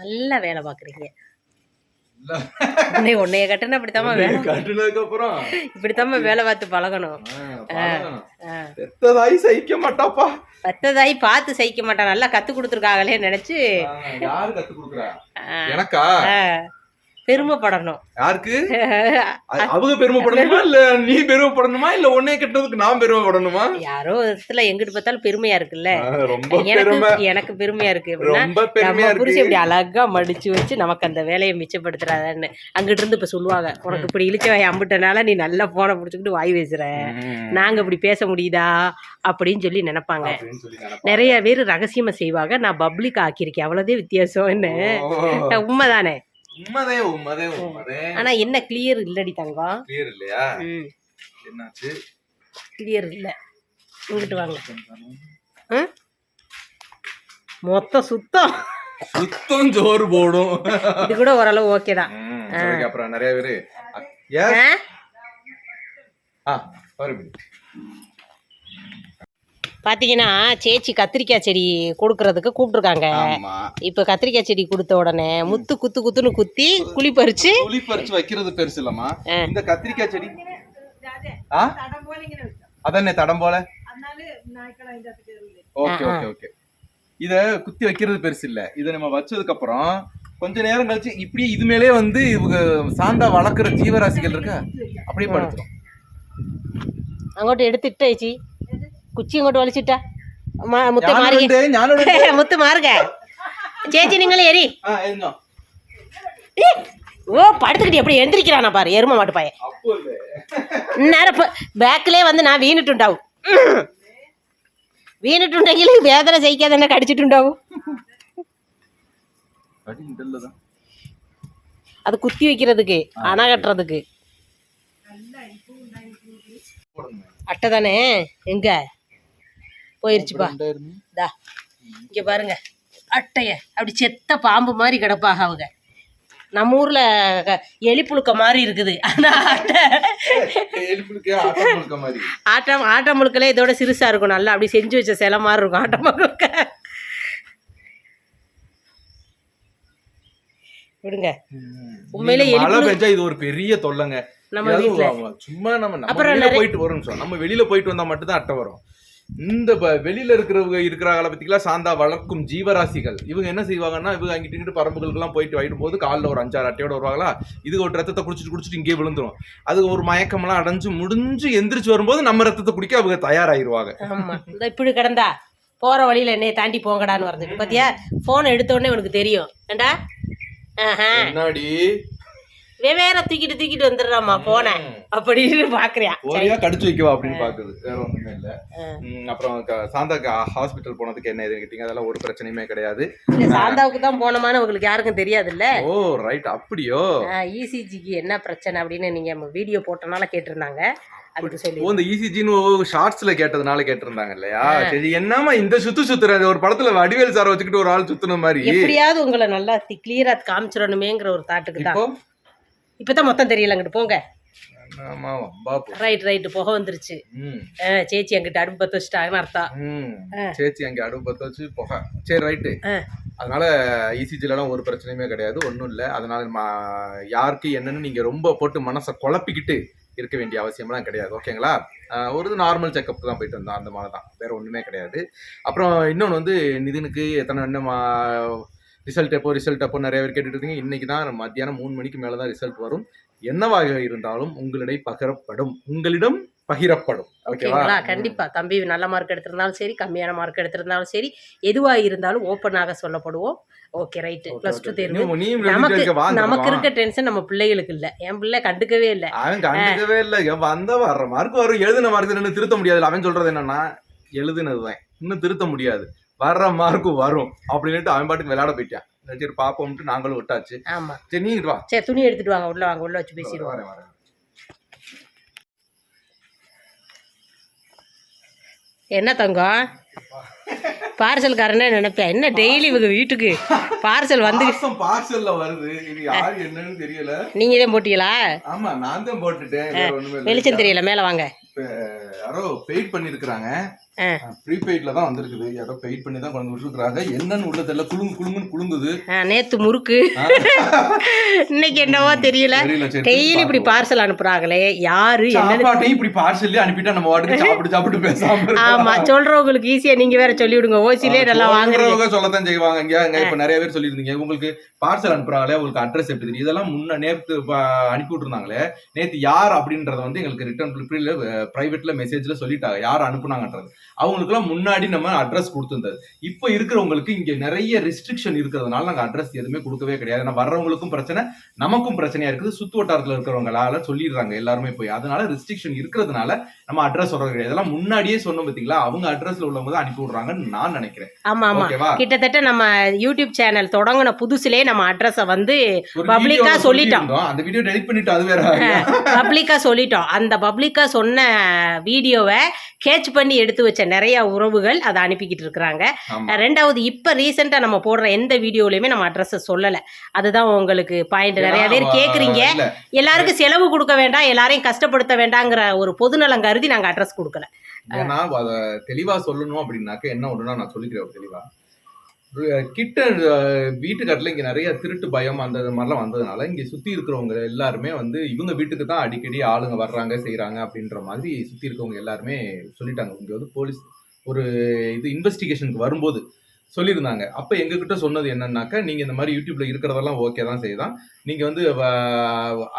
நல்லா வேலை பார்க்குறீங்க உன்னைய கட்டுனா இப்படித்தாம்மா வேலை? கட்டுனதுக்கு அப்புறம் இப்படித்தாம்மா வேலை பார்த்து பழகணும். பெத்ததாய் சகிக்க மாட்டாப்பா. பத்ததாய் பார்த்து சகிக்க மாட்டான் நல்லா கத்து கொடுத்துருக்காங்களே நினைச்சு. யாரு கத்து கொடுக்குறா? எனக்கா? பெருமைப்படணும். யாருக்கு? அவங்க பெருமைப்படணுமா? இல்ல நீ பெருமைப்படணுமா? இல்ல உன்னை கட்டுறதுக்கு நான் பெருமைப்படணுமா? யாரோ விதத்துல எங்கிட்டு பார்த்தாலும் பெருமையா இருக்குல்ல. ரொம்ப எனக்கு பெருமை. எனக்கு பெருமையா இருக்கு ரொம்ப பெருமையா இருக்கு. இப்படி அழகா மடிச்சு வச்சு நமக்கு அந்த வேலையை மிச்சப்படுத்துறாதன்னு அங்கிட்டு இருந்து இப்ப சொல்லுவாங்க உனக்கு இப்படி இழிச்ச வாய் அம்பிட்டனால நீ நல்லா போனை பிடிச்சிக்கிட்டு வாய் பேசுற. நாங்க இப்படி பேச முடியுதா? அப்படின்னு சொல்லி நினைப்பாங்க. நிறைய பேர் ரகசியமா செய்வாங்க. நான் பப்ளிக் ஆக்கியிருக்கேன். அவ்வளவுதே வித்தியாசம்னு. ஓ, உண்மைதானே? உண்மைதே உண்மைதே உண்மைதே. ஆனா என்ன கிளியர் இல்லடி தங்கம்? கிளியர் இல்லையா? என்னாச்சு? கிளியர் இல்ல. இங்கிட்டு வாங்க? மொத்தம் சுத்தம். சுத்தம் ஜோறு போடும். இது கூட ஓரளவு ஓகே தான். அப்புறம் நிறைய பேரு. ஆ? ஆ வருது பார்த்தீங்கன்னா சேச்சி கத்திரிக்காய் செடி கொடுக்கறதுக்கு கூப்பிட்ருக்காங்க இப்போ கத்திரிக்காய் செடி கொடுத்த உடனே முத்து குத்து குத்துன்னு குத்தி குழி பறிச்சு குழி பறிச்சு வைக்கிறது பெருசு இல்லம்மா. இந்த கத்திரிக்காய் செடி. ஆ? அதானே தடம் போல? Okay okay okay. இதை குத்தி வைக்கிறது பெருசு இல்லை. இதை நம்ம வச்சதுக்கு அப்புறம் கொஞ்ச நேரம் கழிச்சு இப்படி இது மேலே வந்து இவங்க சாந்தா வளர்க்குற ஜீவராசிகள் இருக்கா? அப்படியே படுத்துரும். அங்கோட்டு எடுத்துட்டேச்சி കുച്ചി ഇങ്ങോട്ട് വലിച്ചിട്ടാ. മുത്ത് മാറുക. മുത്ത് മാറുക. ചേച്ചി നിങ്ങൾ എരി. ஓ படுத்துக்கிட்டு எப்படி எந்திரிக்கிறானா பாரு எரும மாட்டு பையன் நேரம் பேக்கிலே வந்து நான் வீணிட்டுண்டாவும் வீணிட்டுண்டெങ്കിൽ வேதனை செய்யாத என்ன கடிச்சிட்டுண்டாவும் அது குத்தி வைக்கிறதுக்கு அணை கட்டுறதுக்கு அட்டை தானே எங்கே போயிருச்சுப்பா. தா இங்க பாருங்க. அட்டைய அப்படி செத்த பாம்பு மாதிரி கிடப்பாக அவங்க. நம்ம ஊர்ல க- எலி புழுக்க மாதிரி இருக்குது. ஆனா எலிப்புழுக்கு ஆட்டம் ஆட்டம் முழுக்கலே இதோட சிறுசா இருக்கும். நல்லா அப்படி செஞ்சு வச்ச சிலை மாதிரி இருக்கும் ஆட்டம் முழுக்க விடுங்க உண்மையிலே மழை பெஞ்சா இது ஒரு பெரிய தொல்லைங்க. நம்ம ஏதாவது வீட்ல. வா- சும்மா நம்ம அப்புறம் போயிட்டு வரும் நிமிஷம். நம்ம வெளியில போயிட்டு வந்தா மட்டும் தான் அட்டை வரும். இந்த வெளியில இருக்கிறவங்க இருக்கிறாங்கள பத்திங்களா சாந்தா வளர்க்கும் ஜீவராசிகள். இவங்க என்ன செய்வாங்கன்னா இவங்க அங்கிட்டு இங்கிட்டு பரம்புகளுக்கு எல்லாம் போயிட்டு வைடும் போது காலில் ஒரு அஞ்சாறு அட்டையோட வருவாங்களா? இது ஒரு ரத்தத்தை குடிச்சிட்டு குடிச்சிட்டு இங்கே விழுந்துரும். அது ஒரு மயக்கமெல்லாம் அடைஞ்சு முடிஞ்சு எந்திரிச்சு வரும்போது நம்ம ரத்தத்தை குடிக்க அவங்க தயாராயிருவாங்க. ஆமா. இந்த இப்படி கிடந்தா போற வழியில என்னைய தாண்டி போங்கடான்னு வருது. பாத்தியா போன் எடுத்த உடனே உனக்கு தெரியும். ஏண்டா? ஆஹா. முன்னாடி வெவ்வேற தூக்கிட்டு தூக்கிட்டு வந்துடுறாம்மா போன. அப்படின்னு பாக்குறியா? ஒரையா கடிச்சு வைக்கவா அப்படின்னு பாக்குது வேற ஒண்ணுமே இல்ல. அப்புறம் க- சாந்தா ஹாஸ்பிட்டல் போனதுக்கு என்ன எதுன்னு கேட்டீங்க? அதெல்லாம் ஒரு பிரச்சனையுமே கிடையாது. இல்ல சாந்தாவுக்கு தான் போனோமான்னு உங்களுக்கு யாருக்கும் தெரியாதுல்ல? ஓ ரைட் அப்படியோ? இசிஜிக்கு என்ன பிரச்சனை அப்படின்னு நீங்க வீடியோ போட்டனால கேட்டிருந்தாங்க. ஓ இந்த E இசிஜின்னு ஷார்ட்ஸ்ல கேட்டதுனால கேட்டிருந்தாங்க இல்லையா? சரி என்னமா இந்த சுத்து சுத்துறது ஒரு படத்துல வடிவேல் சாரை வச்சுக்கிட்டு ஒரு ஆள் சுத்துன மாதிரி. எப்படியாவது உங்களை நல்லா கிளியரா காமிச்சிடணுமேங்கிற ஒரு தாட்டுக்கு தான். இப்போ இப்பதான் மொத்தம் தெரியல அங்கிட்டு போங்க. ரைட் ரைட் புகை வந்துருச்சு. சேச்சி அங்கிட்ட அடுப்பு பத்த வச்சுட்டாங்கன்னு அர்த்தம். சேச்சி அங்க அடுப்பு பத்த வச்சு புகை. சரி ரைட்டு. அதனால E இசிஜிலலாம் ஒரு பிரச்சனையுமே கிடையாது ஒன்றும் இல்லை. அதனால யாருக்கு என்னன்னு நீங்க ரொம்ப போட்டு மனசை குழப்பிக்கிட்டு இருக்க வேண்டிய அவசியம்லாம் கிடையாது ஓகேங்களா ஒரு நார்மல் செக்கப் தான் போயிட்டு வந்தோம் அந்த மாதிரி தான். வேற ஒன்றுமே கிடையாது. அப்புறம் இன்னொன்று வந்து நிதினுக்கு எத்தனை என்ன ரிசல்ட் எப்போ ரிசல்ட் எப்போ நிறைய பேர் கேட்டுட்டு இருக்கீங்க இன்னைக்கு தான் மத்தியானம் மூணு மணிக்கு மேலே தான் ரிசல்ட் வரும். என்னவாக இருந்தாலும் உங்களிடம் பகிரப்படும். உங்களிடம் பகிரப்படும். ஓகேங்களா கண்டிப்பா. தம்பி நல்ல மார்க் எடுத்திருந்தாலும் சரி கம்மியான மார்க் எடுத்திருந்தாலும் சரி எதுவா இருந்தாலும் ஓப்பனாக சொல்லப்படுவோம். Okay right plus two. தேர்வு. நமக்கு நமக்கு. இருக்க டென்ஷன் நம்ம பிள்ளைகளுக்கு இல்ல. என் பிள்ளை கண்டுக்கவே இல்ல. அவன் கண்டுக்கவே இல்லை. வந்த வர்ற மார்க் வரும். எழுதின மார்க் திருத்த முடியாது. அவன் சொல்றது என்னன்னா எழுதுனதுதான். இன்னும் திருத்த முடியாது. வர்ற மார்க் வரும். அப்படின்னுட்டு அவன் பாட்டுக்கு விளையாட போயிட்டான் சரி பாப்போம்ட்டு நாங்களும் விட்டாச்சு. ஆமா. சரி நீ வா. சரி துணி எடுத்துட்டு வாங்க. உள்ள வாங்க. உள்ள வச்சு பேசிடுவோம். வரேன், வரேன். என்ன தங்கம் பார்சல்காரனே நினைப்பேன். என்ன டெய்லி இவங்க வீட்டுக்கு? பார்சல் வந்து பார்சல்ல வருது. இது யாரு என்னன்னு தெரியல. நீங்க தான் போட்டீங்களா? ஆமா நான் தான் போட்டுட்டேன். வெளிச்சம் தெரியல. மேல வாங்க. யாரோ பெயிட் பண்ணிருக்காங்க ப்ரீபெய்ட்ல தான் வந்திருக்குது. யாரோ பெயிட் பண்ணி தான் கொண்டு விட்டுருக்காங்க என்னன்னு உள்ள தெரியல. குலுங்கு குலுங்குன்னு குலுங்குது. ஆ, நேத்து முறுக்கு. இன்னைக்கு என்னவோ தெரியல. டெய்லி இப்படி பார்சல் அனுப்புறாங்களே யாரு சாப்பாட்டையும் இப்படி பார்சல்லே அனுப்பிட்டா நம்ம வாட்டுக்கு சாப்பிட்டு சாப்பிட்டு பேசாம. ஆமா சொல்றவங்களுக்கு ஈஸியா நீங்க வேற சொல்லி விடுங்க ஓசிலே நல்லா வாங்குறீங்க. சொல்றவங்க சொல்லத்தான் செய்வாங்க இங்க. இப்ப நிறைய பேர் சொல்லியிருந்தீங்க. உங்களுக்கு பார்சல் அனுப்புறாங்களே உங்களுக்கு அட்ரஸ் எப்படி தெரியும் இதெல்லாம் முன்ன நேத்து அனுப்பி விட்டுருந்தாங்களே. நேத்து யார் அப்படின்றத வந்து எங்களுக்கு ரிட்டர்ன் பிரைவேட்ல மெசேஜ்ல சொல்லிட்டாங்க. யார் அனுப்புனாங்கன்றது. அவங்களுக்குலாம் முன்னாடி நம்ம அட்ரஸ் கொடுத்துருந்தது. இப்போ இருக்கிறவங்களுக்கு இங்க நிறைய ரெஸ்ட்ரிக்ஷன் இருக்கிறதுனால நாங்க அட்ரஸ் எதுவுமே கொடுக்கவே கிடையாது. ஏன்னா வர்றவங்களுக்கும் பிரச்சனை நமக்கும் பிரச்சனையா இருக்குது. சுத்து வட்டாரத்துல இருக்கிறவங்களால சொல்லிடுறாங்க எல்லாருமே போய். அதனால ரெஸ்ட்ரிக்ஷன் இருக்கிறதுனால நம்ம அட்ரஸ் சொல்றது கிடையாது. இதெல்லாம் முன்னாடியே சொன்னோம் பாத்தீங்களா? அவங்க அட்ரஸ்ல உள்ளவங்க தான் அனுப்பி விடுறாங்கன்னு நான் நினைக்கிறேன். ஆமா ஆமா. கிட்டத்தட்ட நம்ம யூடியூப் சேனல் தொடங்கின புதுசுலே நம்ம அட்ரஸை வந்து ல சொல்லிட்டோம். அந்த வீடியோ டெலிட் பண்ணிட்டு அது வேற பப்ளிக்கா சொல்லிட்டோம். அந்த பப்ளிக்கா சொன்ன வீடியோவை கேட்ச் பண்ணி எடுத்து வச்ச நிறைய உறவுகள் அதை அனுப்பிக்கிட்டு இருக்கிறாங்க. ரெண்டாவது இப்ப ரீசெண்டா நம்ம போடுற எந்த வீடியோலயுமே நம்ம அட்ரஸ் சொல்லல. அதுதான் உங்களுக்கு பாயிண்ட் நிறைய பேர் கேக்குறீங்க. எல்லாருக்கும் செலவு கொடுக்க வேண்டாம் எல்லாரையும் கஷ்டப்படுத்த வேண்டாங்கிற ஒரு பொதுநலம் கருதி நாங்க அட்ரஸ் கொடுக்கல. ஏன்னா தெளிவா சொல்லணும் அப்படின்னாக்க என்ன ஒண்ணுனா நான் சொல்லிக்கிறேன் தெளிவா. கிட்ட அஹ், கட்டில் இங்கே நிறைய திருட்டு பயம் அந்த மாதிரிலாம் வந்ததுனால இங்கே சுற்றி இருக்கிறவங்க எல்லாருமே வந்து இவங்க வீட்டுக்கு தான் அடிக்கடி ஆளுங்க வர்றாங்க செய்கிறாங்க அப்படின்ற மாதிரி சுற்றி இருக்கவங்க எல்லாருமே சொல்லிட்டாங்க. இங்கே வந்து போலீஸ் ஒரு இது இன்வெஸ்டிகேஷனுக்கு வரும்போது சொல்லியிருந்தாங்க. அப்ப எங்ககிட்ட சொன்னது என்னன்னாக்க நீங்க இந்த மாதிரி யூடியூப்ல இருக்கிறதெல்லாம் ஓகே தான் செய்யலாம் நீங்க வந்து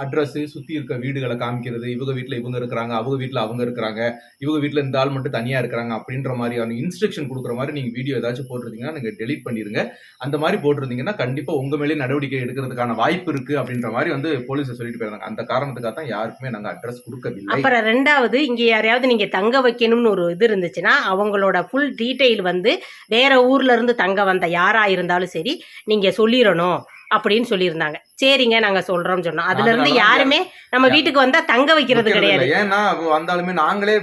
அட்ரஸ் சுத்தி இருக்க வீடுகளை காமிக்கிறது இவங்க வீட்டில் இவங்க இருக்கிறாங்க அவங்க வீட்டில் அவங்க இருக்கிறாங்க இவங்க வீட்டில் இந்த ஆள் மட்டும் தனியா இருக்கிறாங்க அப்படின்ற மாதிரியான இன்ஸ்ட்ரக்ஷன் கொடுக்குற மாதிரி நீங்க வீடியோ ஏதாச்சும் போட்டிருந்தீங்கன்னா நீங்க டெலிட் பண்ணிடுங்க அந்த மாதிரி போட்டிருந்தீங்கன்னா கண்டிப்பா உங்க மேலே நடவடிக்கை எடுக்கிறதுக்கான வாய்ப்பு இருக்கு அப்படின்ற மாதிரி வந்து போலீஸை சொல்லிட்டு போயிருந்தாங்க. அந்த காரணத்துக்காக தான் யாருக்குமே நாங்க அட்ரஸ் கொடுக்கவில்லை. அப்புறம் ரெண்டாவது இங்க யாரையாவது நீங்க தங்க வைக்கணும்னு ஒரு இது இருந்துச்சுன்னா அவங்களோட ஃபுல் டீட்டெயில் வந்து வேற ஊர்ல இருந்து தங்க வந்த யாரா இருந்தாலும் சரி நீங்க சொல்லிடணும் அப்படின்னு சொல்லியிருந்தாங்க. சரிங்க நாங்க சொல்றோம்னு சொன்னோம். அதுல இருந்து யாருமே நம்ம வீட்டுக்கு வந்தா தங்க வைக்கிறது கிடையாது. ஏன்னா வந்தாலுமே நாங்களே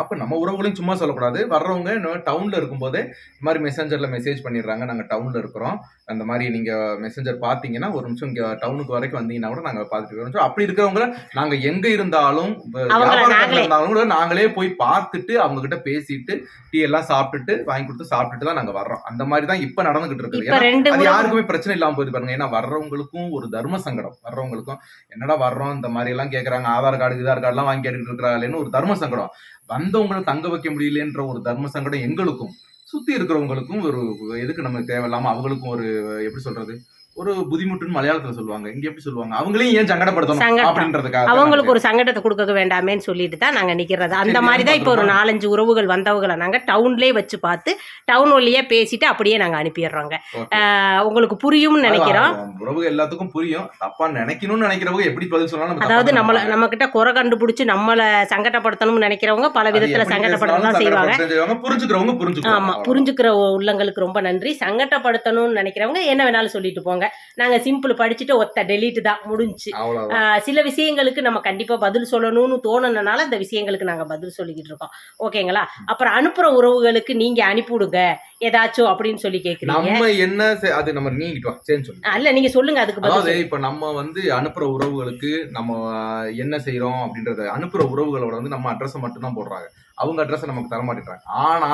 அப்ப நம்ம உறவுகளையும் சும்மா சொல்லக்கூடாது. வர்றவங்க டவுன்ல இருக்கும்போதே இந்த மாதிரி மெசேஞ்சர்ல மெசேஜ் பண்ணிடுறாங்க. நாங்க டவுன்ல இருக்கிறோம். அந்த மாதிரி நீங்க மெசேஞ்சர் பாத்தீங்கன்னா ஒரு நிமிஷம் இங்க டவுனுக்கு வரைக்கும் வந்தீங்கன்னா கூட நாங்க பாத்துட்டு வரோம் அப்படி இருக்கிறவங்க நாங்க எங்க இருந்தாலும் இருந்தாலும் கூட நாங்களே போய் பார்த்துட்டு அவங்க கிட்ட பேசிட்டு டீ எல்லாம் சாப்பிட்டுட்டு வாங்கி கொடுத்து சாப்பிட்டுட்டு தான் நாங்க வர்றோம். அந்த மாதிரி தான் இப்ப நடந்துகிட்டு ரெண்டு அது யாருக்குமே பிரச்சனை இல்லாம போயிது பாருங்க. ஏன்னா வர்றவங்களுக்கும் ஒரு தர்ம சங்கடம். வர்றவங்களுக்கும் என்னடா வர்றோம்? இந்த மாதிரி எல்லாம் கேக்குறாங்க. ஆதார் கார்டு ஆதார் கார்டு எல்லாம் வாங்கி கேட்டுட்டு இருக்கிறாங்களேன்னு ஒரு தர்ம சங்கடம். வந்தவங்களை தங்க வைக்க முடியலன்ற ஒரு தர்ம சங்கடம் எங்களுக்கும். சுத்தி இருக்கிறவங்களுக்கும் ஒரு எதுக்கு நமக்கு தேவையில்லாம அவங்களுக்கும் ஒரு எப்படி சொல்றது? ஒரு புதிமுட்டுன்னு மலையாளத்துல சொல்லுவாங்க. இங்க எப்படி சொல்லுவாங்க? அவங்களையும் ஏன் சங்கடப்படுத்தணும். அப்படின்றதுக்காக அவங்களுக்கு ஒரு சங்கடத்தை கொடுக்க வேண்டாமேன்னு சொல்லிட்டு தான் நாங்க நிக்கிறது. அந்த மாதிரி தான் இப்போ ஒரு? நாலஞ்சு உறவுகள் வந்தவங்களை நாங்க டவுன்லயே வச்சு பார்த்து டவுன் வழியே பேசிட்டு அப்படியே நாங்க அனுப்பிடுறோங்க. உங்களுக்கு புரியும்னு நினைக்கிறோம். உறவு எல்லாத்துக்கும் புரியும். தப்பா நினைக்கணும்னு நினைக்கிறவங்க எப்படி பதில் நம்ம அதாவது நம்மள. நம்ம கிட்ட குறை கண்டுபிடிச்சு நம்மள சங்கடப்படுத்தணும்னு நினைக்கிறவங்க பல விதத்துல பேசினாலும் செய்வாங்க. புரிஞ்சுக்கிறவங்க ஆமா புரிஞ்சுக்குவாங்க புரிஞ்சுக்கிற உள்ளங்களுக்கு ரொம்ப நன்றி. சங்கடப்படுத்தணும்னு நினைக்கிறவங்க என்ன வேணாலும் சொல்லிட்டு போங்க. நாங்க சிம்பிள் படிச்சுட்டு ஒத்த டெலீட் தான் முடிஞ்சு. சில விஷயங்களுக்கு நம்ம கண்டிப்பா பதில் சொல்லணும்னு தோணுனனால இந்த விஷயங்களுக்கு நாங்க பதில் சொல்லிக்கிட்டு இருக்கோம். ஓகேங்களா? அப்புறம் அனுப்புற உறவுகளுக்கு நீங்க அனுப்பிவிடுங்க. ஏதாச்சும் அப்படின்னு சொல்லி கேக்குறீங்க. நம்ம என்ன அது நம்ம சொல்லு. அல்ல நீங்க சொல்லுங்க அதுக்கு பதில் அதாவது. இப்ப நம்ம வந்து அனுப்புற உறவுகளுக்கு நம்ம என்ன செய்றோம் அப்படின்றத அனுப்புற உறவுகளோட வந்து நம்ம அட்ரஸ் மட்டும் தான் போடுறாங்க. அவங்க அட்ரஸ் நமக்கு தர மாட்டேங்கிறாங்க ஆனா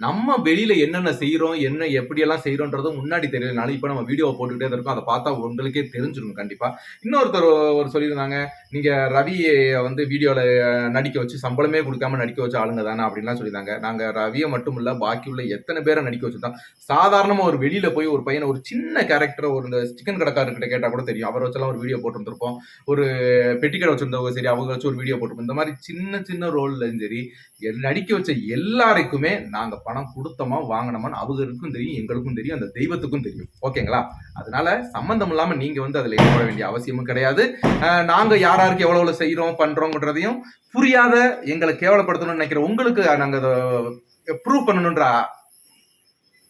நம்ம வெளியில என்னென்ன செய்யறோம் என்ன எப்படியெல்லாம் செய்யறோன்றதும் முன்னாடி தெரியலனால இப்போ நம்ம வீடியோ போட்டுக்கிட்டே தான் இருக்கோம். அதை பார்த்தா உங்களுக்கே தெரிஞ்சிடும் கண்டிப்பா. இன்னொருத்தர் ஒரு சொல்லியிருந்தாங்க நீங்க ரவியை வந்து வீடியோல நடிக்க வச்சு சம்பளமே கொடுக்காம நடிக்க வச்ச ஆளுங்க தானே? அப்படின்லாம் சொல்லியிருந்தாங்க. நாங்க ரவியை மட்டும் இல்ல பாக்கி உள்ள எத்தனை பேரை நடிக்க வச்சுதான் சாதாரணமா ஒரு வெளியில போய் ஒரு பையனை ஒரு சின்ன கேரக்டர் ஒரு இந்த சிக்கன் கடைக்காரர்கிட்ட கேட்டா கூட தெரியும். அவரை வச்செல்லாம் ஒரு வீடியோ போட்டுருந்துருப்போம். ஒரு பெட்டி கடை வச்சிருந்தவங்க சரி அவங்க வச்சு ஒரு வீடியோ போட்டிருப்போம். இந்த மாதிரி சின்ன சின்ன ரோல்லையும் சரி நடிக்க வச்ச எல்லாருக்குமே நாங்க பணம் கொடுத்தோமா வாங்கினோமான்னு அவங்களுக்கும் தெரியும் எங்களுக்கும் தெரியும் அந்த தெய்வத்துக்கும் தெரியும். ஓகேங்களா? அதனால சம்பந்தம் இல்லாம நீங்க வந்து அதுல ஈடுபட வேண்டிய அவசியமும் கிடையாது. நாங்கள் நாங்க யார் யாருக்கு எவ்வளவு எவ்வளவு செய்யறோம் பண்றோம்ன்றதையும் புரியாத எங்களை கேவலப்படுத்தணும்னு நினைக்கிற உங்களுக்கு நாங்க அதை ப்ரூவ் பண்ணணுன்ற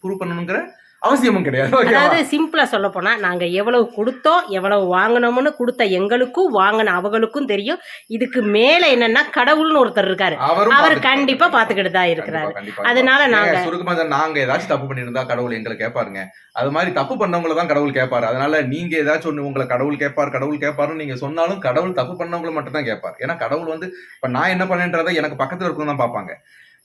ப்ரூவ் பண்ணணுங்கிற அவசியமும் கிடையாது அதாவது சிம்பிளா சொல்ல போனா நாங்க எவ்வளவு கொடுத்தோம் எவ்வளவு வாங்கினோம்னு கொடுத்த எங்களுக்கும் வாங்கின அவங்களுக்கும் தெரியும். இதுக்கு மேல என்னன்னா கடவுள்னு ஒருத்தர் இருக்காரு. அவர் கண்டிப்பா பாத்துக்கிட்டு தான் இருக்கிறாரு. அதனால நாங்க சுருக்கமா நாங்க ஏதாச்சும் தப்பு பண்ணியிருந்தா கடவுள் எங்களை கேட்பாருங்க. அது மாதிரி தப்பு பண்ணவங்கள தான் கடவுள் கேட்பாரு. அதனால நீங்க ஏதாச்சும் ஒண்ணு உங்களை கடவுள் கேட்பார் கடவுள் கேட்பாருன்னு நீங்க சொன்னாலும் கடவுள் தப்பு பண்ணவங்கள மட்டும் தான் கேட்பார். ஏன்னா கடவுள் வந்து இப்ப நான் என்ன பண்ணேன்றதை எனக்கு பக்கத்துல இருக்கணும் தான் பார்ப்பாங்க.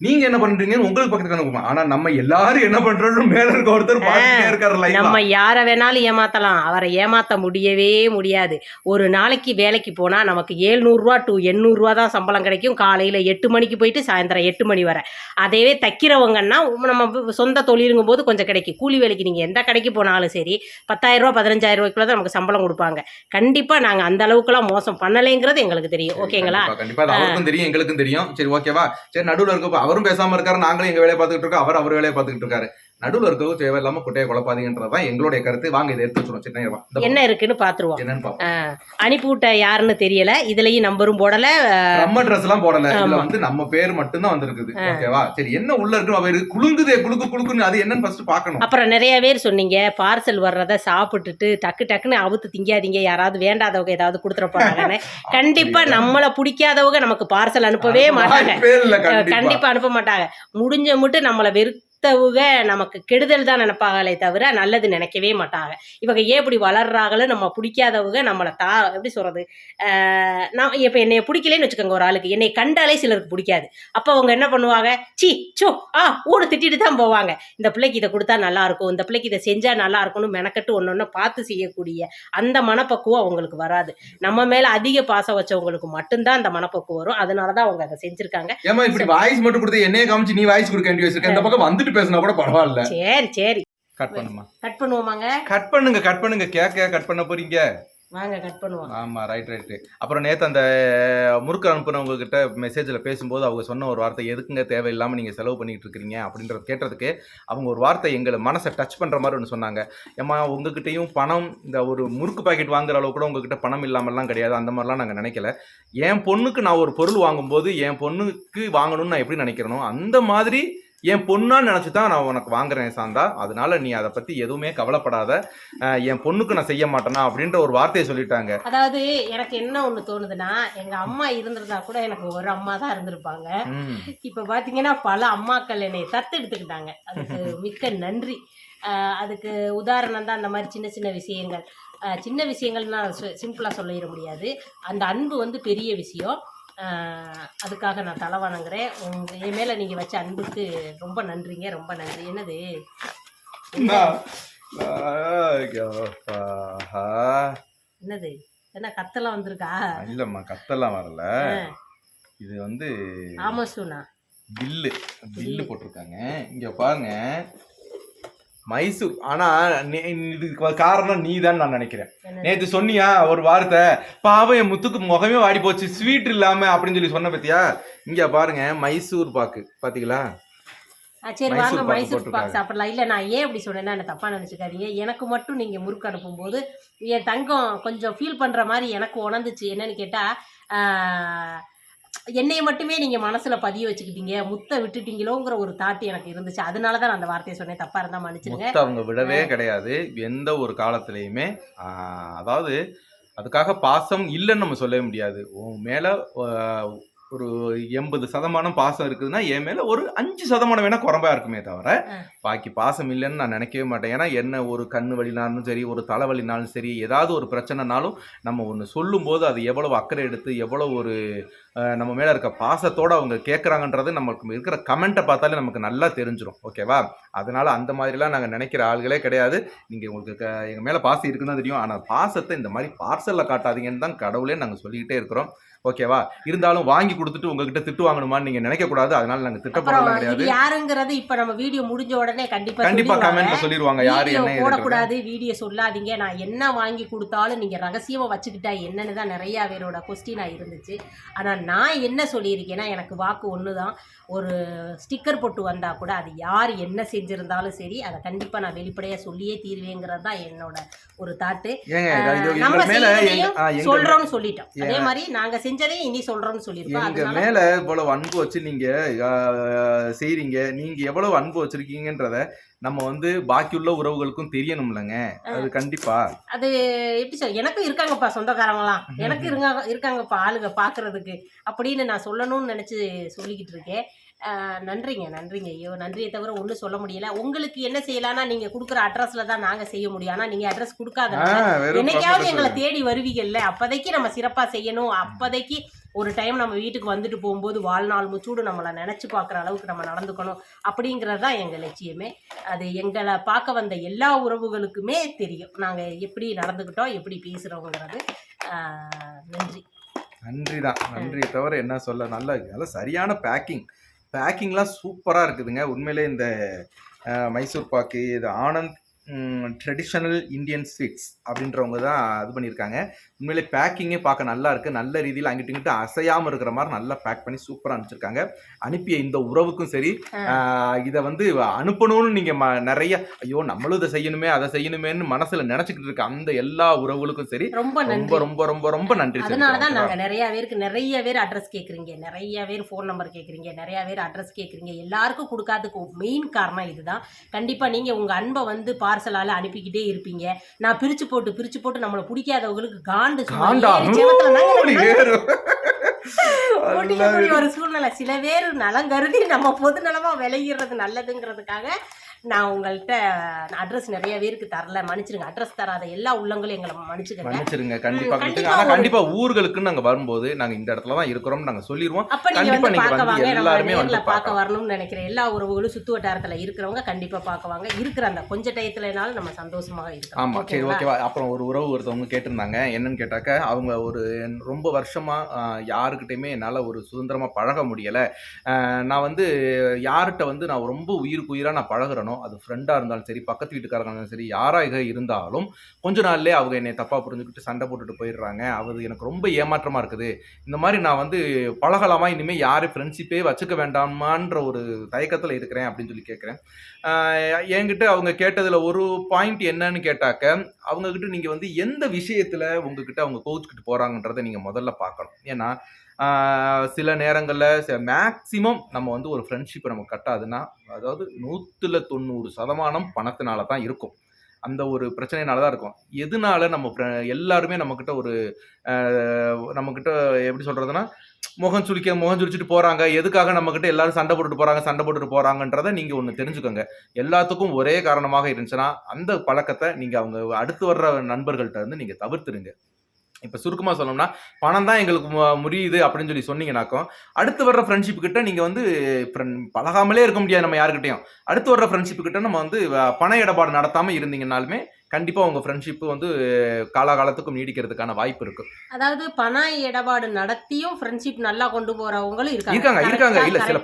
நீங்க என்ன பண்றீங்கன்னு உங்களுக்கு அனுப்புமா. ஆனா நம்ம எல்லாரும் என்ன பண்றோம் மேல இருக்க ஒருத்தர் பார்த்துட்டே இருக்காரு நம்ம யாரை வேணாலும் ஏமாத்தலாம். அவரை ஏமாத்த முடியவே முடியாது. ஒரு நாளைக்கு வேலைக்கு போனா நமக்கு ஏழ்நூறுரூவா டு எண்ணூறுரூவா தான் சம்பளம் கிடைக்கும். காலையில எட்டு மணிக்கு போயிட்டு சாயந்தரம் எட்டு மணி வரை. அதேவே தைக்கிறவங்கன்னா நம்ம சொந்த தொழிலுங்கும் போது கொஞ்சம் கிடைக்கும். கூலி வேலைக்கு நீங்க எந்த கடைக்கு போனாலும் சரி பத்தாயிரம் ரூபா பதினஞ்சாயிரம் ரூபாய்க்குள்ள தான் நமக்கு சம்பளம் கொடுப்பாங்க. கண்டிப்பா நாங்க அந்த அளவுக்குலாம் மோசம் பண்ணலைங்கிறது எங்களுக்கு தெரியும். ஓகேங்களா? கண்டிப்பா, தெரியும் எங்களுக்கும் தெரியும். சரி ஓகேவா? சரி நடுவுல இருக்கப்ப அவரும் பேசாம இருக்காரு நாங்களும் எங்க வேலையை பார்த்துக்கிட்டு இருக்கோம் அவர் அவர் வேலையை பார்த்துக்கிட்டு இருக்காரு. நடுவுல இருக்கவும் தேவையில்லாம குட்டையை குழப்பாதீங்கன்றதுதான் எங்களுடைய கருத்து. வாங்க இதை எடுத்து வச்சிடும் சின்ன என்ன இருக்குன்னு பாத்துருவோம். என்னன்னு பாப்போம். அனுப்பிவிட்ட யாருன்னு தெரியல. இதுலயும் நம்பரும் போடல நம்ம ட்ரெஸ் எல்லாம் போடல. இதுல. வந்து நம்ம பேர் மட்டும் தான் வந்திருக்குது ஓகேவா? சரி என்ன உள்ள இருக்கு? அவரு குலுங்குதே குலுக்கு குலுக்குன்னு அது என்னன்னு ஃபர்ஸ்ட் பாக்கணும் அப்புறம் நிறைய பேர் சொன்னீங்க பார்சல் வர்றத சாப்பிட்டுட்டு டக்கு டக்குன்னு அவுத்து திங்காதீங்க. யாராவது வேண்டாதவங்க ஏதாவது கொடுத்துட போறாங்கன்னு. கண்டிப்பா நம்மளை பிடிக்காதவங்க நமக்கு பார்சல் அனுப்பவே மாட்டாங்க. கண்டிப்பா. அனுப்ப மாட்டாங்க. முடிஞ்ச மட்டும் நம்மளை வெறுத்தவங்க நமக்கு கெடுதல் தான் நினைப்பாங்களே தவிர நல்லது நினைக்கவே மாட்டாங்க. இவங்க ஏன் இப்படி வளர்றாங்களோ நம்ம பிடிக்காதவங்க நம்மளை தா எப்படி சொல்றது? ஆஹ் நான் இப்போ என்னை பிடிக்கலன்னு வச்சுக்கோங்க ஒரு ஆளுக்கு. என்னை கண்டாலே சிலருக்கு பிடிக்காது. அப்போ அவங்க என்ன பண்ணுவாங்க? சி சோ ஆ ஊட திட்டிட்டு தான் போவாங்க. இந்த பிள்ளைக்கு இதை கொடுத்தா நல்லா இருக்கும். இந்த பிள்ளைக்கு இதை செஞ்சா நல்லா இருக்கும்னு மெனக்கட்டு ஒன்று ஒன்று பார்த்து செய்யக்கூடிய அந்த மனப்பக்குவம் அவங்களுக்கு வராது. நம்ம மேல அதிக பாசம் வச்சவங்களுக்கு மட்டும்தான் அந்த மனப்பக்குவம் வரும். அதனால தான் அவங்க அதை செஞ்சிருக்காங்க. ஏமா இப்படி வாய்ஸ் மட்டும் கொடுத்து என்னைய காமிச்சு நீ வாய்ஸ் கொடுக்க வேண்டிய வச்சிருக்க இந்த பக்கம் வந்துட்டு பேசினா கூட பரவாயில்ல. சரி சரி. கட் பண்ணுமா? கட் பண்ணுவோமாங்க. கட் பண்ணுங்க கட் பண்ணுங்க. கேக்க கட் பண்ண போறீங்க? வாங்க கட் பண்ணுவோம். ஆமா ரைட் ரைட் அப்புறம் நேத்து அந்த முறுக்கு அனுப்புனவங்க கிட்ட மெசேஜ்ல பேசும்போது அவங்க சொன்ன ஒரு வார்த்தை எதுக்குங்க தேவையில்லாம நீங்க செலவு பண்ணிட்டு இருக்கிறீங்க அப்படின்றத கேட்டதுக்கு அவங்க ஒரு வார்த்தை எங்களை மனசை டச் பண்ற மாதிரி ஒன்று சொன்னாங்க. ஏம்மா உங்ககிட்டயும் பணம் இந்த ஒரு முறுக்கு பாக்கெட் வாங்குற அளவு கூட உங்ககிட்ட பணம் இல்லாமல்லாம் கிடையாது. அந்த மாதிரிலாம் நாங்கள் நினைக்கல. என் பொண்ணுக்கு நான் ஒரு பொருள் வாங்கும்போது என் பொண்ணுக்கு வாங்கணும்னு நான் எப்படி நினைக்கிறனோ அந்த மாதிரி என் பொண்ணா நினச்சி தான் நான் உனக்கு வாங்குறேன் சாந்தா. அதனால நீ அதை பற்றி எதுவுமே கவலைப்படாத. என் பொண்ணுக்கு நான் செய்ய மாட்டேனா அப்படின்ற ஒரு வார்த்தையை சொல்லிட்டாங்க. அதாவது எனக்கு என்ன ஒண்ணு தோணுதுன்னா எங்க அம்மா இருந்திருந்தா கூட எனக்கு ஒரு அம்மா தான் இருந்திருப்பாங்க. இப்ப பாத்தீங்கன்னா பல அம்மாக்கள் என்னை தத்தெடுத்துக்கிட்டாங்க. அதுக்கு மிக்க நன்றி. அதுக்கு உதாரணம் தான் அந்த மாதிரி சின்ன சின்ன விஷயங்கள். சின்ன விஷயங்கள்னா சிம்பிளா சொல்லிட முடியாது. அந்த அன்பு வந்து பெரிய விஷயம். அதுக்காக நான் தலை வணங்குறேன் உங்க என் மேல நீங்க வச்ச அன்புக்கு ரொம்ப நன்றிங்க ரொம்ப நன்றி. என்னது? என்னது? என்ன கத்தெல்லாம் வந்திருக்கா? இல்லம்மா கத்தெல்லாம் வரல. இது வந்து ஆமா சூனா. Bill bill. போட்டிருக்காங்க. இங்க பாருங்க. மைசூர். ஆனா இதுக்கு காரணம் நீ தான் நான் நினைக்கிறேன்? நேத்து சொன்னியா ஒரு வார்த்தை? பாவம் என் முத்துக்கு முகமே வாடி போச்சு. ஸ்வீட் இல்லாம அப்படின்னு சொல்லி சொன்ன பத்தியா? இங்க பாருங்க மைசூர் பாக்கு. பாத்தீங்களா? சரி வாங்க மைசூர் பாக்கு போட்டிருக்காங்க. சாப்பிடலாம். இல்லை நான் ஏன் இப்படி சொன்னேன்னா என்ன தப்பாக நினச்சிக்காதீங்க. எனக்கு மட்டும் நீங்கள் முறுக்கு அனுப்பும்போது என் தங்கம் கொஞ்சம் ஃபீல் பண்ணுற மாதிரி எனக்கு உணர்ந்துச்சு. என்னன்னு கேட்டால் என்னைய மட்டுமே நீங்கள் மனசில் பதிய வச்சுக்கிட்டீங்க முத்தை விட்டுட்டீங்களோங்கிற ஒரு தாட் எனக்கு இருந்துச்சு. அதனால தான் நான் அந்த வார்த்தையை சொன்னேன். தப்பாக இருந்தால் மன்னிச்சிருங்க. அவங்க விடவே கிடையாது. எந்த ஒரு காலத்திலையுமே அதாவது அதுக்காக பாசம் இல்லைன்னு நம்ம சொல்லவே முடியாது. உன் மேல ஒரு எண்பது சதமானம் பாசம் இருக்குதுன்னா என் மேல ஒரு அஞ்சு சதமானம் வேணா குறைம்பா இருக்குமே தவிர. பாக்கி பாசம் இல்லைன்னு நான் நினைக்கவே மாட்டேன். ஏன்னா என்ன ஒரு கண்ணு வலினாலும் சரி ஒரு தலைவலினாலும் சரி ஏதாவது ஒரு பிரச்சனைனாலும் நம்ம ஒன்று சொல்லும்போது அது எவ்வளவு அக்கறை எடுத்து எவ்வளவு ஒரு நம்ம மேல இருக்க பாசத்தோட அவங்க கேட்குறாங்கன்றது நமக்கு இருக்கிற கமெண்ட்டை பார்த்தாலே நமக்கு நல்லா தெரிஞ்சிரும். ஓகேவா அதனால அந்த மாதிரிலாம் நாங்கள் நினைக்கிற ஆள்களே கிடையாது. நீங்கள் உங்களுக்கு க- எங்க மேலே பாசம் இருக்குன்னு தெரியும். ஆனால் பாசத்தை இந்த மாதிரி பார்சலில் காட்டாதீங்கன்னு தான் கடவுளே நாங்கள் சொல்லிக்கிட்டே இருக்கிறோம். ஓகேவா? இருந்தாலும் வாங்கி கொடுத்துட்டு உங்ககிட்ட திட்டு வாங்கணுமான்னு நீங்கள் நினைக்கக்கூடாது. அதனால நாங்கள் திட்ட இது கிடையாது. யாருங்கிறது இப்போ நம்ம வீடியோ முடிஞ்ச உடனே கண்டிப்பாக கண்டிப்பா கமெண்ட்ல சொல்லிடுவாங்க. யாரு என்ன. போடக்கூடாது வீடியோ சொல்லாதீங்க. நான் என்ன வாங்கி கொடுத்தாலும் நீங்க ரகசியமா வச்சுக்கிட்டா என்னன்னு தான் நிறைய பேரோட கொஸ்டினா இருந்துச்சு. ஆனா நான் என்ன சொல்லியிருக்கேன்னா எனக்கு வாக்கு ஒன்று தான் ஒரு ஸ்டிக்கர் போட்டு வந்தா கூட அது யார் என்ன செஞ்சிருந்தாலும் சரி அதை கண்டிப்பா நான் வெளிப்படையா சொல்லியே தீர்வேங்கிறது தான் என்னோட ஒரு தாட்டு நம்ம சொல்றோம்னு சொல்லிட்டோம்? அதே மாதிரி நாங்க செஞ்சதையும் இனி சொல்றோம்னு சொல்லியிருக்கோம் எங்க மேல இவ்வளவு அன்பு வச்சு நீங்க செய்றீங்க. நீங்க எவ்வளவு அன்பு வச்சிருக்கீங்கன்றத நம்ம வந்து பாக்கியுள்ள உறவுகளுக்கும் தெரியணும்லங்க. அது கண்டிப்பா. அது எப்படி சொல் எனக்கும் இருக்காங்கப்பா சொந்தக்காரங்களாம். எனக்கு இருங்க இருக்காங்கப்பா ஆளுங்க பார்க்கறதுக்கு அப்படின்னு நான் சொல்லணும்னு நினச்சி சொல்லிக்கிட்டு இருக்கேன். நன்றிங்க நன்றிங்க. ஐயோ நன்றியை தவிர ஒன்றும் சொல்ல முடியல. உங்களுக்கு என்ன செய்யலாம்னா நீங்கள் கொடுக்குற அட்ரஸில் தான் நாங்கள் செய்ய முடியும். ஆனால் நீங்கள் அட்ரஸ் கொடுக்காத என்னைக்காவது எங்களை தேடி வருவீங்கல்ல அப்போதைக்கு நம்ம சிறப்பாக செய்யணும். அப்போதைக்கு ஒரு டைம் நம்ம வீட்டுக்கு வந்துட்டு போகும்போது வாழ்நாள் முச்சூடு நம்மளை நினச்சி பார்க்குற அளவுக்கு நம்ம நடந்துக்கணும். அப்படிங்கிறது தான் எங்கள் லட்சியமே. அது எங்களை பார்க்க வந்த எல்லா உறவுகளுக்குமே தெரியும். நாங்கள் எப்படி நடந்துக்கிட்டோம் எப்படி பேசுகிறோங்கிறது நன்றி நன்றி. தான் நன்றியை தவிர என்ன சொல்ல நல்ல நல்ல சரியான பேக்கிங் பேக்கிங்லாம் சூப்பராக இருக்குதுங்க. உண்மையிலே இந்த மைசூர் பாக்கு இது ஆனந்த் ட்ரெடிஷ்னல் இந்தியன் ஸ்வீட்ஸ் அப்படின்றவங்க தான் இது பண்ணியிருக்காங்க. உண்மையிலே பேக்கிங்கே பார்க்க நல்லா இருக்கு. நல்ல ரீதியில் அங்கிட்டு இங்கிட்டு அசையாமல் இருக்கிற மாதிரி நல்லா பேக் பண்ணி சூப்பராக அனுப்பிச்சிருக்காங்க. அனுப்பிய இந்த உறவுக்கும் சரி இதை வந்து அனுப்பணும்னு நீங்கள் ம நிறைய ஐயோ நம்மளும் இதை செய்யணுமே அதை செய்யணுமேன்னு மனசில் நினச்சிக்கிட்டு இருக்க அந்த எல்லா உறவுகளுக்கும் சரி ரொம்ப ரொம்ப ரொம்ப ரொம்ப ரொம்ப நன்றி அதனால தான். நாங்கள் நிறைய பேருக்கு நிறைய பேர் அட்ரஸ் கேட்குறீங்க நிறைய பேர் ஃபோன் நம்பர் கேட்குறீங்க நிறைய பேர் அட்ரஸ் கேட்குறீங்க எல்லாருக்கும் கொடுக்காததுக்கு மெயின் காரணம் இதுதான். கண்டிப்பாக நீங்கள் உங்கள் அன்பை வந்து பார்சலால் அனுப்பிக்கிட்டே இருப்பீங்க. நான் பிரித்து போட்டு பிரித்து போட்டு நம்மளை பிடிக்காதவங்களுக்கு காண்டு ஒரு சூழ்நிலை. சில பேர் நலம் கருதி நம்ம பொது நலமா விளையிறது நல்லதுங்கிறதுக்காக நான் உங்கள்கிட்ட அட்ரஸ் நிறைய பேருக்கு தரல. மன்னிச்சிருங்க. அட்ரஸ் தராத எல்லா உள்ளங்களும் எங்களை மன்னிச்சுக்கங்க. மன்னிச்சிருங்க. கண்டிப்பா கண்டிப்பா. ஆனா கண்டிப்பா ஊர்களுக்கு நாங்க வரும்போது நாங்க இந்த இடத்துல தான் இருக்கிறோம் நாங்க சொல்லிடுவோம் அப்ப நீங்க கண்டிப்பா வந்து பார்க்க வாங்க. எல்லாருமே வந்து பார்க்க. வரணும்னு நினைக்கிற எல்லா உறவுகளும் சுத்து வட்டாரத்துல இருக்கிறவங்க கண்டிப்பா பார்க்க வாங்க. இருக்கிற அந்த கொஞ்ச டயத்துலனாலும் நம்ம சந்தோஷமாக இருக்கோம் ஆமா சரி ஓகேவா. அப்புறம் ஒரு உறவு ஒருத்தவங்க கேட்டிருந்தாங்க. என்னன்னு கேட்டாக்க அவங்க ஒரு ரொம்ப வருஷமா யாருக்கிட்டயுமே என்னால ஒரு சுதந்திரமா பழக முடியல. நான் வந்து யார்கிட்ட வந்து நான் ரொம்ப உயிருக்கு உயிரா நான் பழகுறனோ அது ஃப்ரெண்டாக இருந்தாலும் சரி பக்கத்து வீட்டுக்காரங்க இருந்தாலும் சரி யாராக இருந்தாலும் கொஞ்ச நாள்லேயே அவங்க என்னை தப்பாக புரிஞ்சுக்கிட்டு சண்டை போட்டுட்டு போயிடுறாங்க. அது எனக்கு ரொம்ப ஏமாற்றமாக இருக்குது. இந்த மாதிரி நான் வந்து பழகலாமா? இனிமேல் யாரும் ஃப்ரெண்ட்ஷிப்பே வச்சுக்க வேண்டாமான்ற ஒரு தயக்கத்தில் இருக்கிறேன் அப்படின்னு சொல்லி கேட்குறேன். என்கிட்ட அவங்க கேட்டதில் ஒரு பாயிண்ட் என்னன்னு கேட்டாக்க அவங்கக்கிட்ட நீங்கள் வந்து எந்த விஷயத்தில் உங்ககிட்ட அவங்க கோச்சுக்கிட்டு போகிறாங்கன்றதை நீங்கள் முதல்ல பார்க்கணும். ஏன்னா சில நேரங்களில் மேக்சிமம் நம்ம வந்து ஒரு ஃப்ரெண்ட்ஷிப்பை நம்ம கட்டாதுன்னா அதாவது நூற்றுல தொண்ணூறு சதமானம் பணத்தினால தான் இருக்கும். அந்த ஒரு பிரச்சனைனால தான் இருக்கும். எதனால நம்ம எல்லாருமே நம்மக்கிட்ட ஒரு நம்மக்கிட்ட எப்படி சொல்கிறதுனா முகம் சுழிக்க முகம் சுழிச்சிட்டு போகிறாங்க எதுக்காக நம்மக்கிட்ட எல்லாரும் சண்டை போட்டுட்டு போகிறாங்க சண்டை போட்டுட்டு போகிறாங்கன்றதை நீங்கள் ஒன்று தெரிஞ்சுக்கோங்க. எல்லாத்துக்கும் ஒரே காரணமாக இருந்துச்சுன்னா அந்த பழக்கத்தை நீங்கள் அவங்க அடுத்து வர்ற நண்பர்கள்ட்ட இருந்து நீங்கள் தவிர்த்துருங்க. இப்போ சுருக்கமாக சொல்லணும்னா பணம் தான் எங்களுக்கு மு- முறியுது அப்படின்னு சொல்லி சொன்னீங்கனாக்கும் அடுத்து வர்ற ஃப்ரெண்ட்ஷிப் கிட்ட நீங்கள் வந்து பழகாமலே இருக்க முடியாது நம்ம யாருக்கிட்டையும் அடுத்து வர்ற ஃப்ரெண்ட்ஷிப் கிட்ட நம்ம வந்து பண இடபாடு நடத்தாமல் இருந்தீங்கனாலுமே கண்டிப்பாக உங்கள் ஃப்ரெண்ட்ஷிப் வந்து காலாகாலத்துக்கும் நீடிக்கிறதுக்கான வாய்ப்பு இருக்கு. அதாவது பண இடபாடு நடத்தியும் ஃப்ரெண்ட்ஷிப் நல்லா கொண்டு போறவங்களும் இருக்காங்க. இருக்காங்க, இருக்காங்க. இல்ல, சில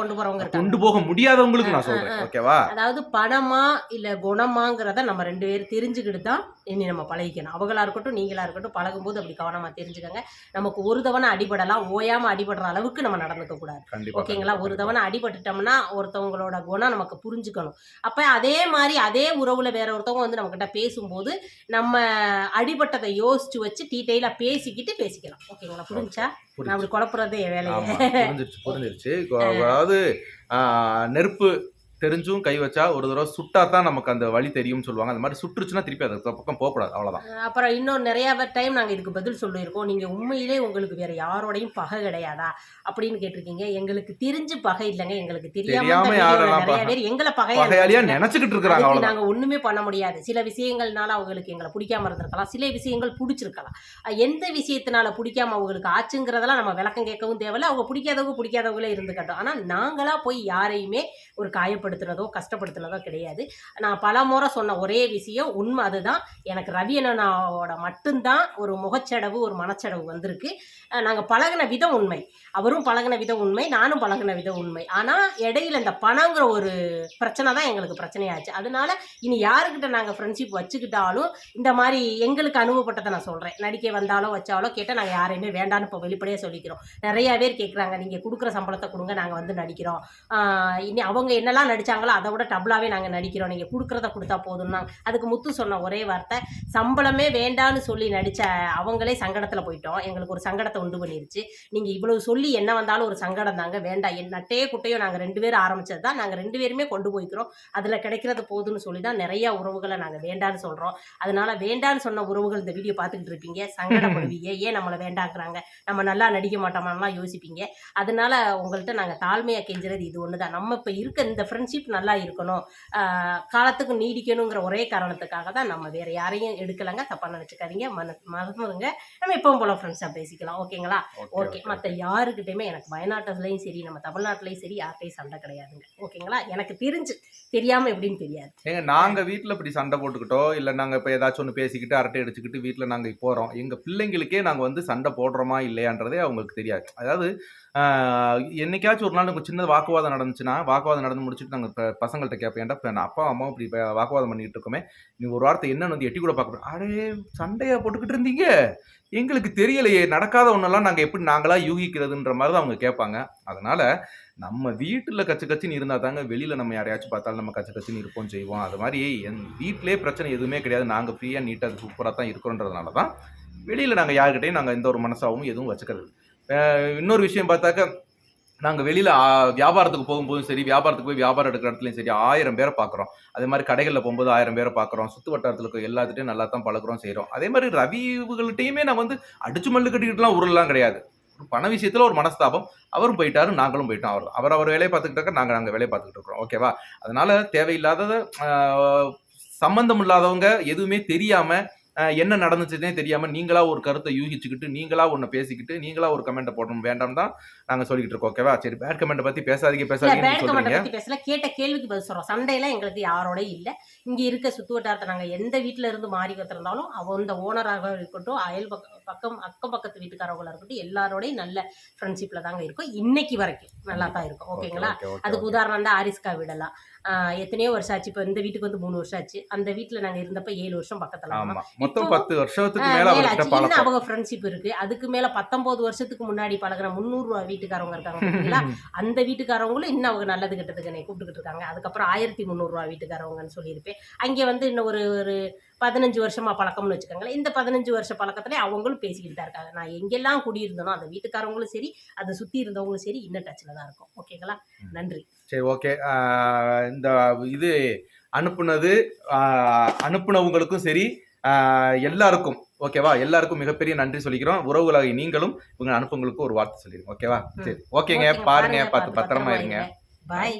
கொண்டு போறவங்க கொண்டு போக முடியாதவங்களுக்கு நான் ஆ. ஓகேவா? அதாவது பணமா இல்ல குணமாங்கிறத நம்ம ரெண்டு பேரும் தெரிஞ்சுக்கிட்டு தான் இனி நம்ம பழகிக்கணும். அவங்களா இருக்கட்டும் நீங்களா இருக்கட்டும் பழகும்போது அப்படி கவனமா தெரிஞ்சுக்கங்க. நமக்கு ஒரு தவணை அடிபடலாம் ஓயாம அடிபடுற அளவுக்கு நம்ம நடந்துக்க கூடாது. ஓகேங்களா ஒரு தவணை அடிபட்டுட்டோம்னா ஒருத்தவங்களோட குணம் நமக்கு புரிஞ்சுக்கணும். அப்ப அதே மாதிரி அதே உறவுல வேற ஒருத்தவங்க வந்து நம்ம கிட்ட பேசும்போது நம்ம அடிபட்டதை யோசிச்சு வச்சு டீட்டெயிலா பேசிக்கிட்டு பேசிக்கலாம். ஓகேங்களா புரிஞ்சா நான் அப்படி குழப்புறதே வேலையை. புரிஞ்சிருச்சு புரிஞ்சிருச்சு. அதாவது நெருப்பு தெரிஞ்சும் கை வச்சா ஒரு தடவை சுட்டா தான் நமக்கு அந்த வழி தெரியும்னு சொல்லுவாங்க. அந்த மாதிரி சுட்டுருச்சுன்னா திருப்பி அது பக்கம் போகக்கூடாது. அவ்வளவுதான். அப்புறம் இன்னும் நிறைய டைம் நாங்கள் இதுக்கு பதில் சொல்லியிருக்கோம். நீங்கள் உண்மையிலே உங்களுக்கு வேற யாரோடையும் பகை கிடையாதா அப்படின்னு கேட்டிருக்கீங்க. எங்களுக்கு தெரிஞ்சு பகை இல்லைங்க. எங்களுக்கு தெரியாம நிறைய பேர் எங்களை பகையாளியா நினைச்சுக்கிட்டு இருக்கிறாங்க. நாங்க ஒண்ணுமே பண்ண முடியாது. சில விஷயங்கள்னால அவங்களுக்கு எங்களை பிடிக்காம இருந்திருக்கலாம். சில விஷயங்கள் பிடிச்சிருக்கலாம். எந்த விஷயத்தினால பிடிக்காம அவங்களுக்கு ஆச்சுங்கிறதெல்லாம் நம்ம விளக்கம் கேட்கவும் தேவையில்ல. அவங்க பிடிக்காதவங்க பிடிக்காதவங்களே இருந்துக்கட்டும். ஆனா நாங்களா போய் யாரையுமே ஒரு காயப்படுத்துனதோ கஷ்டப்படுத்துனதோ கிடையாது. நான் பல முறை சொன்ன ஒரே விஷயம் உண்மை அதுதான். எனக்கு ரவி அண்ணனாவோட மட்டும்தான் ஒரு முகச்சடவு ஒரு மனச்சடவு வந்திருக்கு. நாங்கள் பழகின விதம் உண்மை. அவரும் பழகின விதம் உண்மை நானும் பழகின விதம் உண்மை. ஆனால் இடையில இந்த பணங்கிற ஒரு பிரச்சனை தான் எங்களுக்கு பிரச்சனையாச்சு. அதனால இனி யாருக்கிட்ட நாங்கள் ஃப்ரெண்ட்ஷிப் வச்சுக்கிட்டாலும் இந்த மாதிரி எங்களுக்கு அனுபவப்பட்டதை நான் சொல்கிறேன் நடிக்க வந்தாலோ வச்சாலோ கேட்டால் நாங்கள் யாரையுமே வேண்டான்னு இப்போ வெளிப்படையாக சொல்லிக்கிறோம். நிறையா பேர் கேட்குறாங்க நீங்கள் கொடுக்குற சம்பளத்தை கொடுங்க நாங்கள் வந்து நடிக்கிறோம். இனி அவங்க என்னெல்லாம் நடிச்சாங்களோ அதை விட டபுளாகவே நாங்கள் நடிக்கிறோம். நீங்கள் கொடுக்குறத கொடுத்தா போதும்னா அதுக்கு முத்து சொன்ன ஒரே வார்த்தை சம்பளமே வேண்டான்னு சொல்லி நடித்த அவங்களே சங்கடத்தில் போயிட்டோம். எங்களுக்கு ஒரு சங்கடத்தை உண்டு பண்ணிருச்சு. நீங்கள் இவ்வளவு சொல்லி என்ன வந்தாலும் ஒரு சங்கடம் தாங்க வேண்டாம். என் நட்டையே குட்டையோ நாங்கள் ரெண்டு பேரும் ஆரம்பிச்சது தான். நாங்கள் ரெண்டு பேருமே கொண்டு போய்க்கிறோம். அதில் கிடைக்கிறது போதும்னு சொல்லி தான் நிறைய உறவுகளை நாங்கள் வேண்டான்னு சொல்கிறோம் அதனால வேண்டான்னு சொன்ன உறவுகள் இந்த வீடியோ பார்த்துக்கிட்டு இருப்பீங்க. சங்கடப்படுவீங்க. ஏன் நம்மளை வேண்டாங்கிறாங்க? நம்ம நல்லா நடிக்க மாட்டோமான்லாம் யோசிப்பீங்க. அதனால உங்கள்கிட்ட நாங்கள் தாழ்மையாக கெஞ்சுறது இது ஒன்று தான் நம்ம இப்போ இருக்க இந்த ஃப்ரெண்ட்ஸ் ஃப்ரெண்ட்ஷிப் நல்லா இருக்கணும். காலத்துக்கு நீடிக்கணுங்கிற ஒரே காரணத்துக்காக தான் நம்ம வேற யாரையும் எடுக்கலங்க தப்பா நினைச்சுக்காதீங்க. மன மறந்துடுங்க. நம்ம எப்பவும் போல ஃப்ரெண்ட்ஸாக பேசிக்கலாம். ஓகேங்களா? ஓகே மற்ற யாருக்கிட்டையுமே எனக்கு வயநாட்டுலையும் சரி நம்ம தமிழ்நாட்டிலையும் சரி யார்கிட்டையும் சண்டை கிடையாதுங்க. ஓகேங்களா? எனக்கு தெரிஞ்சு தெரியாம எப்படின்னு தெரியாது. ஏங்க நாங்க வீட்ல இப்படி சண்டை போட்டுக்கிட்டோ இல்ல நாங்க இப்ப ஏதாச்சும் ஒன்று பேசிக்கிட்டு அரட்டை அடிச்சுக்கிட்டு வீட்ல நாங்க போறோம். எங்க பிள்ளைங்களுக்கே நாங்க வந்து சண்டை போடுறோமா இல்லையான்றதே அவங்களுக்கு தெரியாது. அதாவது என்னைக்காச்சும் ஒரு நாள் எனக்கு சின்ன வாக்குவாதம் நடந்துச்சுன்னா வாக்குவாதம் நடந்து முடிச்சுட்டு நாங்கள் இப்போ பசங்கள்கிட்ட கேட்பேன் ஏன்டா நான் அப்பா அம்மா இப்படி வாக்குவாதம் பண்ணிட்டு இருக்கோமே நீ ஒரு வார்த்தை என்னன்னு வந்து எட்டி கூட பார்க்க அடே சண்டையா போட்டுக்கிட்டு இருந்தீங்க? எங்களுக்கு தெரியலையே நடக்காத ஒன்றெல்லாம் நாங்கள் எப்படி நாங்களாக யூகிக்கிறதுன்ற மாதிரி தான் அவங்க கேட்பாங்க அதனால நம்ம வீட்டில் கச்சு கச்சின்னு இருந்தால் தாங்க வெளியில் நம்ம யாரையாச்சும் பார்த்தாலும் நம்ம கச்சு கச்சின்னு இருப்போம் செய்வோம். அது மாதிரி என் வீட்டிலே பிரச்சனை எதுவுமே கிடையாது. நாங்கள் ஃப்ரீயாக நீட்டாக சூப்பராக தான் இருக்கிறோன்றதுனால தான் வெளியில் நாங்கள் யார்கிட்டையும் நாங்கள் எந்த ஒரு மனசாகவும் எதுவும் வச்சுக்கிறது இன்னொரு விஷயம் பார்த்தாக்க நாங்கள் வெளியில் வியாபாரத்துக்கு போகும்போதும் சரி வியாபாரத்துக்கு போய் வியாபாரம் எடுக்கிற இடத்துலையும் சரி ஆயிரம் பேரை பார்க்குறோம் அதே மாதிரி கடைகளில் போகும்போது ஆயிரம் பேரை பார்க்குறோம் சுற்று வட்டாரத்தில் இருக்க எல்லாத்துட்டையும் நல்லா தான் பழகுறோம் செய்கிறோம் அதே மாதிரி ரவிகள்கிட்டையுமே நான் வந்து அடிச்சு மல்லு கட்டிக்கிட்டுலாம் உருளலாம் கிடையாது. ஒரு பண விஷயத்தில் ஒரு மனஸ்தாபம். அவரும் போயிட்டாரு நாங்களும் போயிட்டோம். அவர் அவர் அவர் வேலையை பார்த்துக்கிட்டாக்க நாங்கள் நாங்கள் வேலையை பார்த்துக்கிட்டு இருக்கிறோம். ஓகேவா அதனால தேவையில்லாத சம்மந்தம் இல்லாதவங்க எதுவுமே தெரியாமல் என்ன நடந்துச்சுன்னே தெரியாம நீங்களா ஒரு கருத்தை யூகிச்சுக்கிட்டு நீங்களா ஒன்று பேசிக்கிட்டு நீங்களா ஒரு கமெண்ட்டை போடணும். வேண்டாம் தான் நாங்கள் சொல்லிக்கிட்டு இருக்கோம் ஓகேவா சரி பேட் கமெண்ட்டை பற்றி பேசாதீங்க கமெண்ட்டை சொல்றீங்க. பேசல கேட்ட கேள்விக்கு பதில் சொல்றோம். சண்டையெல்லாம் எங்களுக்கு யாரோட இல்ல. இங்க இருக்க சுத்து வட்டாரத்தை நாங்க எந்த வீட்ல இருந்து மாறி வந்திருந்தாலும் அந்த ஓனராக இருக்கட்டும் அயல் பக்கம் பக்கம் அக்கம் பக்கத்து வீட்டுக்காரவங்களா இருக்கட்டும் எல்லாரோடையும் நல்ல ஃப்ரெண்ட்ஷிப்ல தாங்க இருக்கும். இன்னைக்கு வரைக்கும் நல்லா தான் இருக்கும். ஓகேங்களா ஓகே, ஓகே, அதுக்கு. உதாரணம் தான் ஆரிஸ்கா வீடெல்லாம் ஆஹ் எத்தனையோ வருஷம் ஆச்சு. இப்போ இந்த வீட்டுக்கு வந்து மூணு வருஷம் ஆச்சு. அந்த வீட்ல நாங்க இருந்தப்ப ஏழு வருஷம் பக்கத்துல மொத்தம் பத்து வருஷத்துக்கு மேல. இன்னும் அவங்க ஃப்ரெண்ட்ஷிப் இருக்கு. அதுக்கு மேல பத்தொன்பது வருஷத்துக்கு முன்னாடி பழகுற முந்நூறு ரூபா வீட்டுக்காரவங்க இருக்காங்க பாத்தீங்களா? அந்த வீட்டுக்காரவங்களும் இன்னும் அவங்க நல்லது கெட்டதுக்கு என்னை கூப்பிட்டுக்கிட்டு இருக்காங்க. அதுக்கப்புறம் ஆயிரத்தி முந்நூறுரூவா வீட்டுக்காரவங்கன்னு சொல்லியிருப்பேன். அங்கே வந்து இன்னும் ஒரு ஒரு பதினஞ்சு வருஷமா பழக்கம்னு வச்சுக்கோங்களேன். இந்த பதினஞ்சு வருஷ பழக்கத்துல அவங்களும் பேசிக்கிட்டு தான் இருக்காங்க. நான் எங்கெல்லாம் குடியிருந்தனோ அந்த வீட்டுக்காரவங்களும் சரி அதை சுற்றி இருந்தவங்களும் சரி இன்னும் டச்சில் தான் இருக்கும். ஓகேங்களா? நன்றி. சரி ஓகே இந்த இது அனுப்புனது அனுப்புனவங்களுக்கும் சரி எல்லாருக்கும் ஓகேவா எல்லாருக்கும் மிகப்பெரிய நன்றி சொல்லிக்கிறோம். உறவுகளாகி நீங்களும் உங்க அனுப்புங்களுக்கு ஒரு வார்த்தை சொல்லிருங்க ஓகேவா சரி ஓகேங்க பாருங்க பார்த்து பத்திரமா இருங்க. பாய்